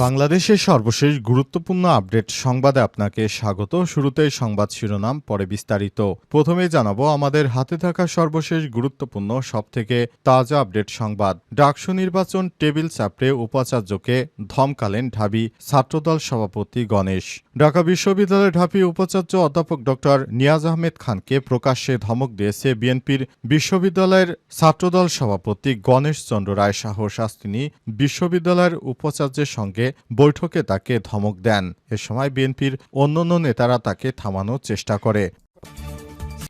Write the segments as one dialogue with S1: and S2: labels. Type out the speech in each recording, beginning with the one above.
S1: বাংলাদেশের সর্বশেষ গুরুত্বপূর্ণ আপডেট সংবাদে আপনাকে স্বাগত। শুরুতেই সংবাদ শিরোনাম, পরে বিস্তারিত। প্রথমে জানাব, আমাদের হাতে থাকা সর্বশেষ গুরুত্বপূর্ণ, সবথেকে তাজা আপডেট সংবাদ। ডাকসু নির্বাচন টেবিল চাপড়ে উপাচার্যকে ধমকালেন ঢাবি ছাত্রদল সভাপতি গণেশ। ঢাকা বিশ্ববিদ্যালয়ের ঢাবি উপাচার্য অধ্যাপক ডক্টর নিয়াজ আহমেদ খানকে প্রকাশ্যে ধমক দিয়েছে বিএনপির বিশ্ববিদ্যালয়ের ছাত্রদল সভাপতি গণেশ চন্দ্র রায় শাহ আজ তিনি বিশ্ববিদ্যালয়ের উপাচার্যের সঙ্গে বৈঠকে তাকে ধমক দেন। এ সময় বিএনপির অন্যান্য নেতারা তাকে থামানোর চেষ্টা করে।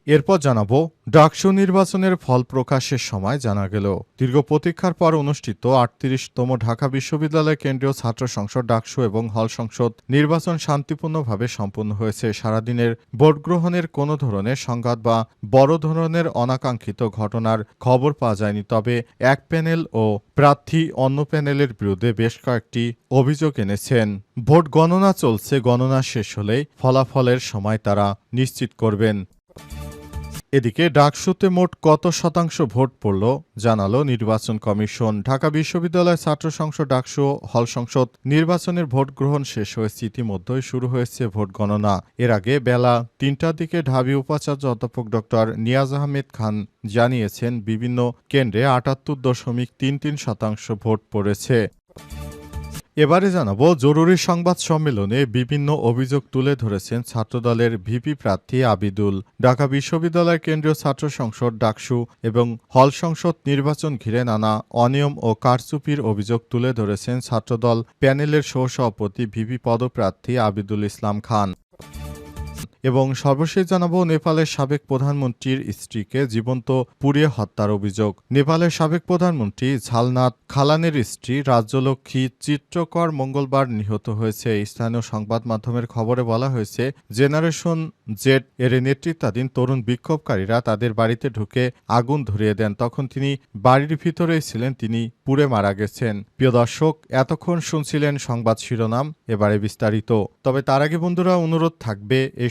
S1: এরপর জানাব, ডাকসু নির্বাচনের ফল প্রকাশের সময় জানা গেল। দীর্ঘ প্রতীক্ষার পর অনুষ্ঠিত আটত্রিশতম ঢাকা বিশ্ববিদ্যালয় কেন্দ্রীয় ছাত্র সংসদ ডাকসু এবং হল সংসদ নির্বাচন শান্তিপূর্ণভাবে সম্পন্ন হয়েছে। সারাদিনের ভোট গ্রহণের কোনো ধরনের সংঘাত বা বড় ধরনের অনাকাঙ্ক্ষিত ঘটনার খবর পাওয়া যায়নি। তবে এক প্যানেল ও প্রার্থী অন্য প্যানেলের বিরুদ্ধে বেশ কয়েকটি অভিযোগ এনেছেন। ভোট গণনা চলছে, গণনা শেষ হলেই ফলাফলের সময় তারা নিশ্চিত করবেন। এদিকে ডাকসুতে মোট কত শতাংশ ভোট পড়ল জানালো নির্বাচন কমিশন। ঢাকা বিশ্ববিদ্যালয় ছাত্র সংসদ ডাকসু হল সংসদ নির্বাচনের ভোট গ্রহণ শেষ হয়েছে, ইতিমধ্যেই শুরু হয়েছে ভোট গণনা। এর আগে বেলা তিনটার দিকে ঢাবি উপাচার্য অধ্যাপক ডক্টর নিয়াজ আহমেদ খান জানিয়েছেন, বিভিন্ন কেন্দ্রে আটাত্তর দশমিক তিন তিন শতাংশ ভোট পড়েছে। এবারে জানাব, জরুরি সংবাদ সম্মেলনে বিভিন্ন অভিযোগ তুলে ধরেছেন ছাত্রদলের ভিপি প্রার্থী আবিদুল। ঢাকা বিশ্ববিদ্যালয়ের কেন্দ্রীয় ছাত্র সংসদ ডাকসু এবং হল সংসদ নির্বাচন ঘিরে নানা অনিয়ম ও কারচুপির অভিযোগ তুলে ধরেছেন ছাত্রদল প্যানেলের সহসভাপতি ভিপি পদপ্রার্থী আবিদুল ইসলাম খান। এবং সর্বশেষ জানাব নেপালের সাবেক প্রধানমন্ত্রীর স্ত্রীকে জীবন্ত পুড়িয়ে হত্যার অভিযোগ। নেপালের সাবেক প্রধানমন্ত্রী ঝালনাথ খালানের স্ত্রী রাজ্যলক্ষ্মী চিত্রকর মঙ্গলবার নিহত হয়েছে। স্থানীয় সংবাদ মাধ্যমের খবরে বলা হয়েছে, জেনারেশন জেড এর নেতৃত্বাধীন তরুণ বিক্ষোভকারীরা তাদের বাড়িতে ঢুকে আগুন ধরিয়ে দেন। তখন তিনি বাড়ির ভিতরেই ছিলেন, তিনি পুড়ে মারা গেছেন। প্রিয় দর্শক, এতক্ষণ শুনছিলেন সংবাদ শিরোনাম, এবারে বিস্তারিত। তবে তার আগে বন্ধুরা, অনুরোধ থাকবে এই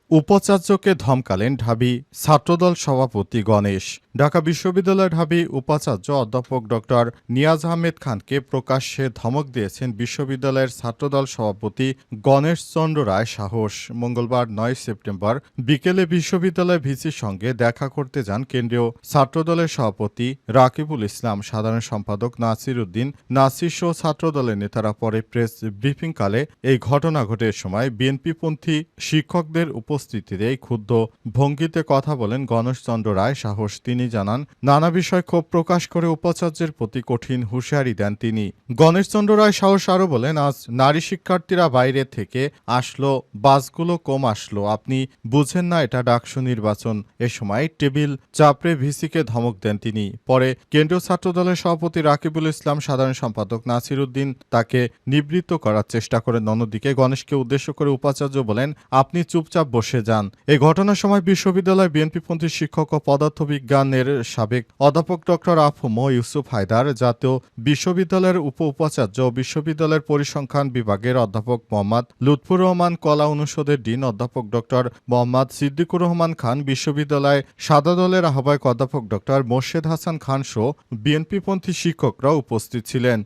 S1: উপাচার্যকে ধমকালেন ঢাবি ছাত্রদল সভাপতি গণেশ। ঢাকা বিশ্ববিদ্যালয় ঢাবি উপাচার্য অধ্যাপক ডক্টর নিয়াজ আহমেদ খানকে প্রকাশ্যে ধমক দিয়েছেন বিশ্ববিদ্যালয়ের ছাত্রদল সভাপতি গণেশ চন্দ্র রায় সাহস। মঙ্গলবার নয় সেপ্টেম্বর বিকেলে বিশ্ববিদ্যালয় ভিসির সঙ্গে দেখা করতে যান কেন্দ্রীয় ছাত্রদলের সভাপতি রাকিবুল ইসলাম। সাধারণ সম্পাদক নাসির উদ্দিন, নাসির সহ ছাত্রদলের নেতারা পরে প্রেস ব্রিফিংকালে এই ঘটনা ঘটে সময় বিএনপিপন্থী শিক্ষকদের উপস্থিতিতে ক্ষুব্ধ ভঙ্গিতে কথা বলেন গণেশচন্দ্র রায় সাহস। তিনি জানান, নানা বিষয় ক্ষোভ প্রকাশ করে উপাচার্যের প্রতি কঠিন হুঁশিয়ারি দেন তিনি। গণেশচন্দ্র রায় সাহস আরও বলেন, আজ নারী শিক্ষার্থীরা বাইরে থেকে আসলো, বাসগুলো কম আসলো। আপনি বুঝেন না, এটা ডাকসু নির্বাচন। এ সময় টেবিল চাপড়ে ভিসিকে ধমক দেন তিনি। পরে কেন্দ্রীয় ছাত্রদলের সভাপতি রাকিবুল ইসলাম, সাধারণ সম্পাদক নাসির উদ্দিন তাকে নিবৃত্ত করার চেষ্টা করেন। অন্যদিকে গণেশকে উদ্দেশ্য করে উপাচার্য বলেন, আপনি চুপচাপ বসে যান। এই ঘটনার সময় বিশ্ববিদ্যালয় বিএনপিপন্থী শিক্ষক ও পদার্থবিজ্ঞানের সাবেক অধ্যাপক ডক্টর আফম ইউসুফ হায়দার, জাতীয় বিশ্ববিদ্যালয়ের উপ উপাচার্য ও বিশ্ববিদ্যালয়ের পরিসংখ্যান বিভাগের অধ্যাপক মোহাম্মদ লুৎফুর রহমান কলা অনুষদের ডিন অধ্যাপক ডক্টর মোহাম্মদ সিদ্দিকুর রহমান খান, বিশ্ববিদ্যালয় সাদা দলের আহ্বায়ক অধ্যাপক ডক্টর মোর্শেদ হাসান খান সহ বিএনপিপন্থী শিক্ষকরা উপস্থিত ছিলেন।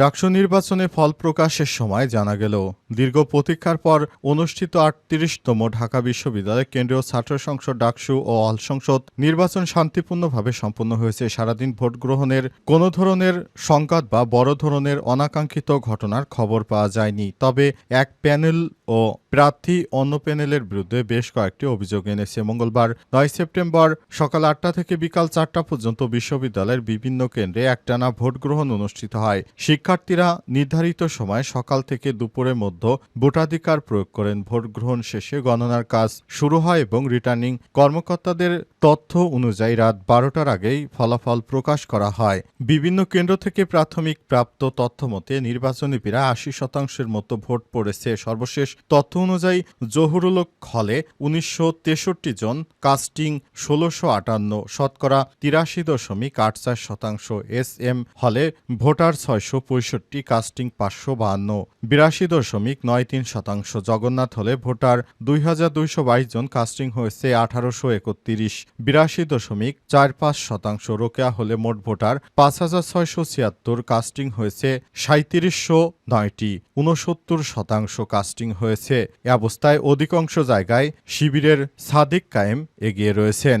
S1: ডাকসু নির্বাচনে ফল প্রকাশের সময় জানা গেল, দীর্ঘ প্রতীক্ষার পর অনুষ্ঠিত আটত্রিশতম ঢাকা বিশ্ববিদ্যালয় কেন্দ্রীয় ছাত্র সংসদ ডাকসু ও অল সংসদ নির্বাচন শান্তিপূর্ণভাবে সম্পন্ন হয়েছে। সারাদিন ভোট গ্রহণের কোনো ধরনের সংঘাত বা বড় ধরনের অনাকাঙ্ক্ষিত ঘটনার খবর পাওয়া যায়নি। তবে এক প্যানেল ও প্রার্থী অন্য প্যানেলের বিরুদ্ধে বেশ কয়েকটি অভিযোগ এনেছে। মঙ্গলবার নয় সেপ্টেম্বর সকাল আটটা থেকে বিকাল চারটা পর্যন্ত বিশ্ববিদ্যালয়ের বিভিন্ন কেন্দ্রে একটানা ভোট গ্রহণ অনুষ্ঠিত হয়। শিক্ষার্থীরা নির্ধারিত সময় সকাল থেকে দুপুরের মধ্যে ভোটাধিকার প্রয়োগ করেন। ভোট গ্রহণ শেষে গণনার কাজ শুরু হয় এবং রিটার্নিং কর্মকর্তাদের তথ্য অনুযায়ী রাত বারোটার আগেই ফলাফল প্রকাশ করা হয়। বিভিন্ন কেন্দ্র থেকে প্রাথমিক প্রাপ্ত তথ্য মতে নির্বাচনী প্রায় আশি শতাংশের মতো ভোট পড়েছে। সর্বশেষ তথ্য অনুযায়ী, জহুরুল হলে উনিশশো তেষট্টি জন, কাস্টিং ষোলোশো আটান্ন, শতকরা তিরাশি দশমিক আট চার শতাংশ এস এম হলে ভোটার ছয়শো পঁয়ষট্টি, কাস্টিং পাঁচশো বাহান্ন, বিরাশি দশমিক নয় তিন শতাংশ, জগন্নাথ হলে ভোটার দুই হাজার দুইশো বাইশ জন, কাস্টিং হয়েছে আঠারোশো একত্রিশ, বিরাশি দশমিক চার পাঁচ শতাংশ, রোকেয়া হলে মোট ভোটার পাঁচ হাজার ছয়শো ছিয়াত্তর, কাস্টিং হয়েছে সাঁত্রিশশো নয়টি উনসত্তর শতাংশ, কাস্টিং হয়েছে এ অবস্থায় অধিকাংশ জায়গায় শিবিরের সাদিক কায়েম এগিয়ে রয়েছেন।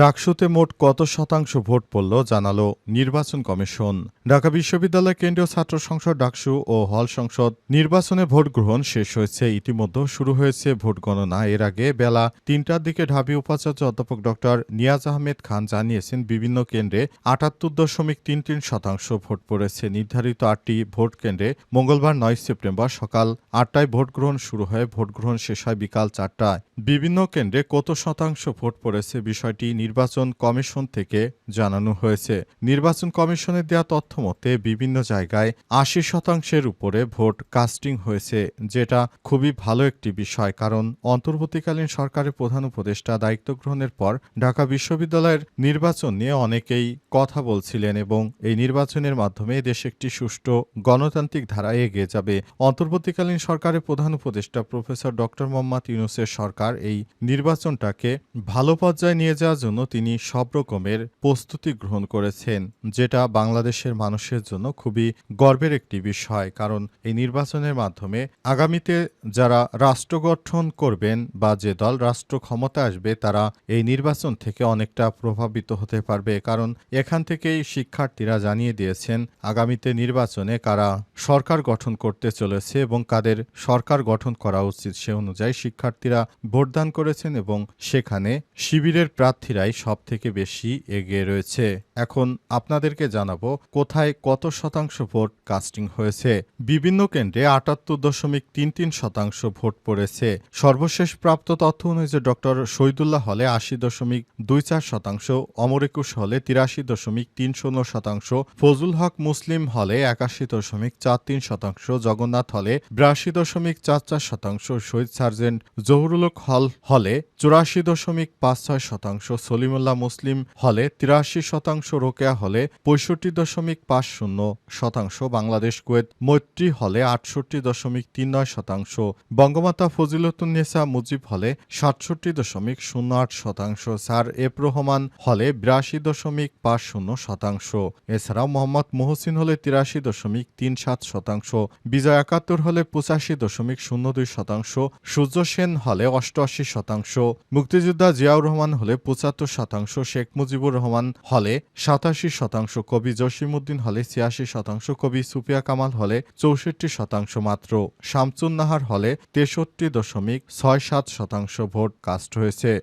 S1: ডাকসুতে মোট কত শতাংশ ভোট পড়ল জানালো নির্বাচন কমিশন। ঢাকা বিশ্ববিদ্যালয় কেন্দ্রীয় ছাত্র সংসদ ডাকসু ও হল সংসদ নির্বাচনে ভোট গ্রহণ শেষ হয়েছে। ইতিমধ্যে শুরু হয়েছে ভোট গণনা। এর আগে বেলা তিনটার দিকে ঢাবি উপাচার্য অধ্যাপক ডক্টর নিয়াজ আহমেদ খান জানিয়েছেন, বিভিন্ন কেন্দ্রে আটাত্তর দশমিক তিন তিন শতাংশ ভোট পড়েছে। নির্ধারিত আটটি ভোট কেন্দ্রে মঙ্গলবার নয় সেপ্টেম্বর সকাল আটটায় ভোট গ্রহণ শুরু হয়ে। ভোট গ্রহণ শেষ হয় বিকাল চারটায়। বিভিন্ন কেন্দ্রে কত শতাংশ ভোট পড়েছে বিষয়টি নির্বাচন কমিশন থেকে জানানো হয়েছে। নির্বাচন কমিশনের দেওয়া তথ্য মতে, বিভিন্ন জায়গায় আশি শতাংশের উপরে ভোট কাস্টিং হয়েছে, যেটা খুবই ভালো একটি বিষয় কারণ অন্তর্বর্তীকালীন সরকারের প্রধান উপদেষ্টা দায়িত্ব গ্রহণের পর ঢাকা বিশ্ববিদ্যালয়ের নির্বাচন নিয়ে অনেকেই কথা বলছিলেন এবং এই নির্বাচনের মাধ্যমে দেশ একটি সুষ্ঠু গণতান্ত্রিক ধারায় এগিয়ে যাবে। অন্তর্বর্তীকালীন সরকারের প্রধান উপদেষ্টা প্রফেসর ডক্টর মোহাম্মদ ইউনুসের সরকার এই নির্বাচনটাকে ভালো পর্যায়ে নিয়ে যাওয়ার জন্য তিনি সব রকমের প্রস্তুতি গ্রহণ করেছেন, যেটা বাংলাদেশের মানুষের জন্য খুবই গর্বের একটি বিষয়। কারণ এই নির্বাচনের মাধ্যমে আগামীতে যারা রাষ্ট্র গঠন করবেন বা যে দল রাষ্ট্র ক্ষমতা আসবে, তারা এই নির্বাচন থেকে অনেকটা প্রভাবিত হতে পারবে। কারণ এখান থেকেই শিক্ষার্থীরা জানিয়ে দিয়েছেন, আগামীতে নির্বাচনে কারা সরকার গঠন করতে চলেছে এবং কাদের সরকার গঠন করা উচিত সে অনুযায়ী শিক্ষার্থীরা ভোটদান করেছেন এবং সেখানে শিবিরের প্রার্থীরাই সব থেকে বেশি এগিয়ে রয়েছে। এখন আপনাদেরকে জানাব কোথায় কত শতাংশ ভোট কাস্টিং হয়েছে। বিভিন্ন কেন্দ্রে আটাত্তর দশমিক তিন তিন শতাংশ ভোট পড়েছে। সর্বশেষ প্রাপ্ত তথ্য অনুযায়ী ডক্টর শহীদুল্লাহ হলে আশি দশমিক দুই চার শতাংশ, অমর একুশ হলে তিরাশি দশমিক তিন শূন্য শতাংশ ফজুল হক মুসলিম হলে একাশি দশমিক চার তিন শতাংশ, জগন্নাথ হলে বিরাশি দশমিক চার চার শতাংশ, শহীদ সার্জেন্ট জহুরুল হল হলে চুরাশি দশমিক পাঁচ ছয় শতাংশ সলিমুল্লাহ মুসলিম হলে তিরাশি শতাংশ রোকেয়া হলে পঁয়ষট্টি দশমিক পাঁচ শূন্য শতাংশ, বাংলাদেশ কুয়েত মৈত্রী হলে আটষট্টি দশমিক তিন নয় শতাংশ, বঙ্গমাতা ফজিলতুন্নেসা মুজিব হলে সাতষট্টি দশমিক শূন্য আট শতাংশ, স্যার এফ রহমান হলে বিরাশি দশমিক পাঁচ শূন্য শতাংশ, এছাড়াও মোহাম্মদ মোহসিন হলে তিরাশি দশমিক তিন সাত শতাংশ, বিজয় একাত্তর হলে পঁচাশি দশমিক শূন্য দুই শতাংশ, সূর্য সেন হলে অষ্টআশি শতাংশ, মুক্তিযোদ্ধা জিয়াউর রহমান হলে পঁচাত্তর শতাংশ শেখ মুজিবুর রহমান হলে, সাতাশি শতাংশ কবি জসিমুদ্দিন হলে, ছিয়াশি শতাংশ কবি সুপিয়া কামাল হলে, চৌষট্টি শতাংশ মাত্র। শামসুন্নাহার হলে তেষট্টি দশমিক ছয় সাত শতাংশ ভোট কাস্ট হয়েছে।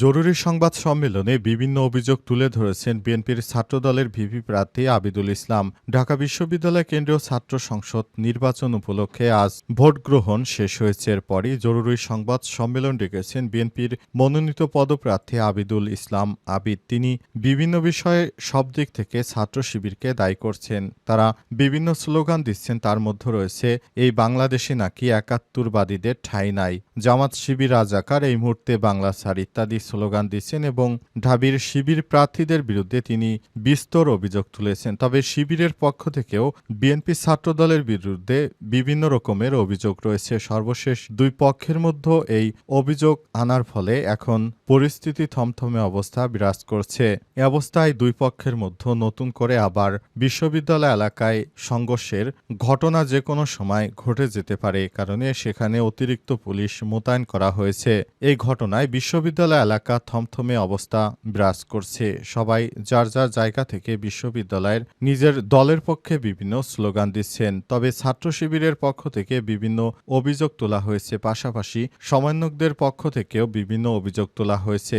S1: জরুরি সংবাদ সম্মেলনে বিভিন্ন অভিযোগ তুলে ধরেছেন বিএনপির ছাত্রদলের ভিপি প্রার্থী আবিদুল ইসলাম। ঢাকা বিশ্ববিদ্যালয় কেন্দ্রীয় ছাত্র সংসদ নির্বাচন উপলক্ষে আজ ভোট গ্রহণ শেষ হয়েছে। এরপরই জরুরি সংবাদ সম্মেলন ডেকেছেন বিএনপির মনোনীত পদপ্রার্থী আবিদুল ইসলাম আবিদ। তিনি বিভিন্ন বিষয়ে সব দিক থেকে ছাত্র শিবিরকে দায়ী করছেন। তারা বিভিন্ন স্লোগান দিচ্ছেন, তার মধ্যে রয়েছে, এই বাংলাদেশে নাকি একাত্তরবাদীদের ঠাঁই নাই। জামাত শিবির রাজাকার এই মুহূর্তে বাংলা ছাড়, ইত্যাদি। স্লোগান দিচ্ছেন এবং ঢাবির শিবির প্রার্থীদের বিরুদ্ধে তিনি বিস্তর অভিযোগ তুলেছেন। তবে শিবিরের পক্ষ থেকেও বিএনপি ছাত্রদলের বিরুদ্ধে বিভিন্ন রকমের অভিযোগ রয়েছে। সর্বশেষ দুই পক্ষের মধ্যে এই অভিযোগ আনার ফলে এখন পরিস্থিতি থমথমে অবস্থা বিরাজ করছে। এ অবস্থায় দুই পক্ষের মধ্যে নতুন করে আবার বিশ্ববিদ্যালয় এলাকায় সংঘর্ষের ঘটনা যে কোনো সময় ঘটে যেতে পারে কারণে সেখানে অতিরিক্ত পুলিশ মোতায়েন করা হয়েছে। এই ঘটনায় বিশ্ববিদ্যালয় এলাকা থমথমে অবস্থা বিরাজ করছে। সবাই যার যার জায়গা থেকে বিশ্ববিদ্যালয়ের নিজের দলের পক্ষে বিভিন্ন স্লোগান দিচ্ছেন। তবে ছাত্র শিবিরের পক্ষ থেকে বিভিন্ন অভিযোগ তোলা হয়েছে। পাশাপাশি সমন্বয়কদের পক্ষ থেকেও বিভিন্ন অভিযোগ তোলা হয়েছে।